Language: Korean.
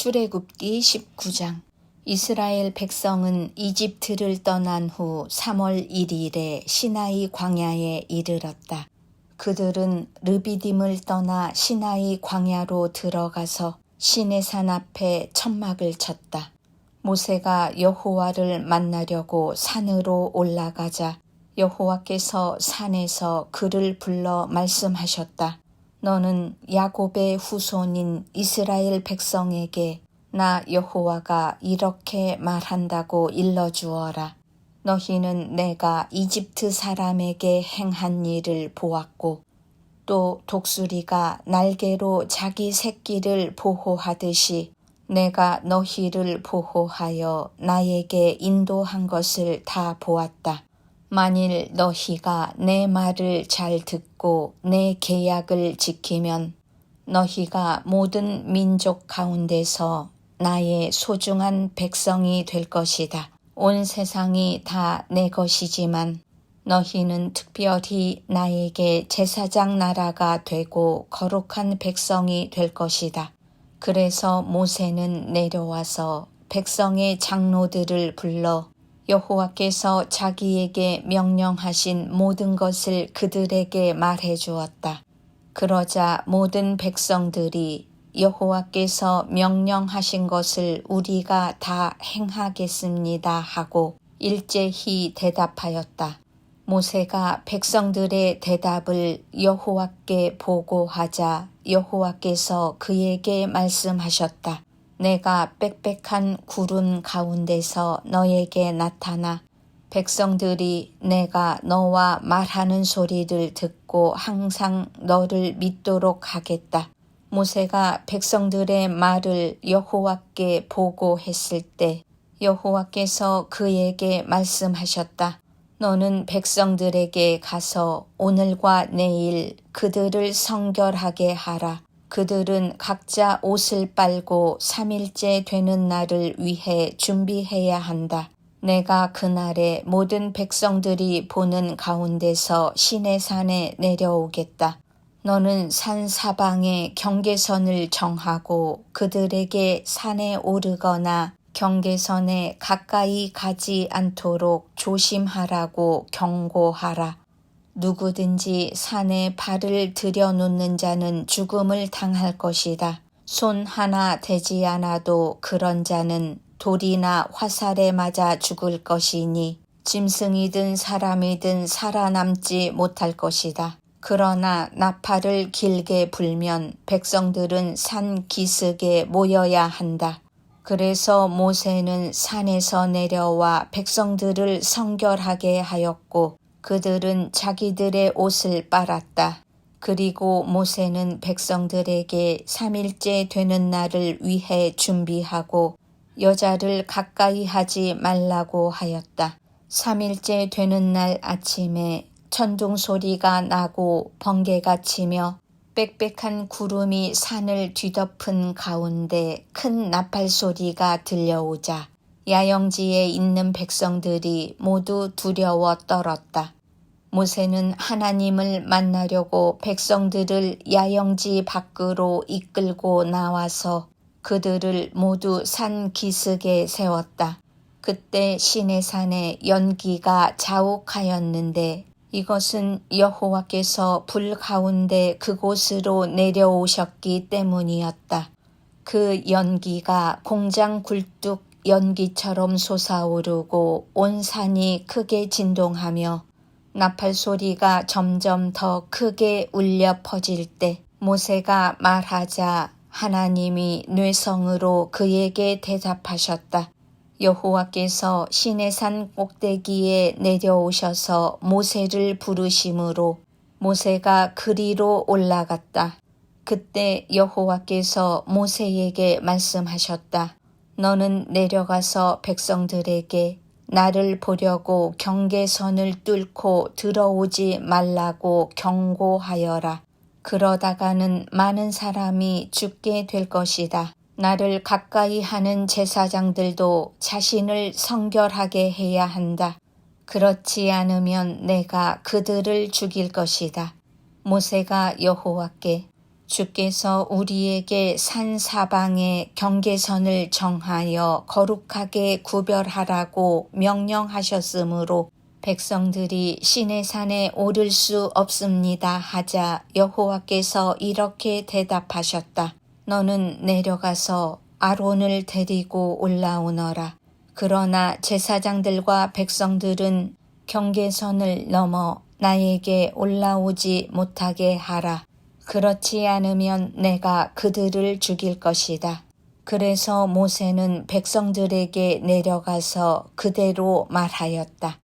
출애굽기 19장 이스라엘 백성은 이집트를 떠난 후 3월 1일에 시나이 광야에 이르렀다. 그들은 르비딤을 떠나 시나이 광야로 들어가서 시내산 앞에 천막을 쳤다. 모세가 여호와를 만나려고 산으로 올라가자 여호와께서 산에서 그를 불러 말씀하셨다. 너는 야곱의 후손인 이스라엘 백성에게 나 여호와가 이렇게 말한다고 일러주어라. 너희는 내가 이집트 사람에게 행한 일을 보았고 또 독수리가 날개로 자기 새끼를 보호하듯이 내가 너희를 보호하여 나에게 인도한 것을 다 보았다. 만일 너희가 내 말을 잘 듣고 내 계약을 지키면 너희가 모든 민족 가운데서 나의 소중한 백성이 될 것이다. 온 세상이 다 내 것이지만 너희는 특별히 나에게 제사장 나라가 되고 거룩한 백성이 될 것이다. 그래서 모세는 내려와서 백성의 장로들을 불러 여호와께서 자기에게 명령하신 모든 것을 그들에게 말해 주었다. 그러자 모든 백성들이 여호와께서 명령하신 것을 우리가 다 행하겠습니다 하고 일제히 대답하였다. 모세가 백성들의 대답을 여호와께 보고하자 여호와께서 그에게 말씀하셨다. 내가 빽빽한 구름 가운데서 너에게 나타나 백성들이 내가 너와 말하는 소리를 듣고 항상 너를 믿도록 하겠다. 모세가 백성들의 말을 여호와께 보고했을 때 여호와께서 그에게 말씀하셨다. 너는 백성들에게 가서 오늘과 내일 그들을 성결하게 하라. 그들은 각자 옷을 빨고 3일째 되는 날을 위해 준비해야 한다. 내가 그날에 모든 백성들이 보는 가운데서 시내산에 내려오겠다. 너는 산 사방에 경계선을 정하고 그들에게 산에 오르거나 경계선에 가까이 가지 않도록 조심하라고 경고하라. 누구든지 산에 발을 들여놓는 자는 죽음을 당할 것이다. 손 하나 되지 않아도 그런 자는 돌이나 화살에 맞아 죽을 것이니 짐승이든 사람이든 살아남지 못할 것이다. 그러나 나팔을 길게 불면 백성들은 산 기슭에 모여야 한다. 그래서 모세는 산에서 내려와 백성들을 성결하게 하였고 그들은 자기들의 옷을 빨았다. 그리고 모세는 백성들에게 3일째 되는 날을 위해 준비하고 여자를 가까이 하지 말라고 하였다. 3일째 되는 날 아침에 천둥 소리가 나고 번개가 치며 빽빽한 구름이 산을 뒤덮은 가운데 큰 나팔 소리가 들려오자 야영지에 있는 백성들이 모두 두려워 떨었다. 모세는 하나님을 만나려고 백성들을 야영지 밖으로 이끌고 나와서 그들을 모두 산 기슭에 세웠다. 그때 시내산에 연기가 자욱하였는데 이것은 여호와께서 불 가운데 그곳으로 내려오셨기 때문이었다. 그 연기가 공장 굴뚝 연기처럼 솟아오르고 온 산이 크게 진동하며 나팔 소리가 점점 더 크게 울려 퍼질 때 모세가 말하자 하나님이 뇌성으로 그에게 대답하셨다. 여호와께서 시내산 꼭대기에 내려오셔서 모세를 부르심으로 모세가 그리로 올라갔다. 그때 여호와께서 모세에게 말씀하셨다. 너는 내려가서 백성들에게 나를 보려고 경계선을 뚫고 들어오지 말라고 경고하여라. 그러다가는 많은 사람이 죽게 될 것이다. 나를 가까이 하는 제사장들도 자신을 성결하게 해야 한다. 그렇지 않으면 내가 그들을 죽일 것이다. 모세가 여호와께 주께서 우리에게 산 사방에 경계선을 정하여 거룩하게 구별하라고 명령하셨으므로 백성들이 시내 산에 오를 수 없습니다 하자 여호와께서 이렇게 대답하셨다. 너는 내려가서 아론을 데리고 올라오너라. 그러나 제사장들과 백성들은 경계선을 넘어 나에게 올라오지 못하게 하라. 그렇지 않으면 내가 그들을 죽일 것이다. 그래서 모세는 백성들에게 내려가서 그대로 말하였다.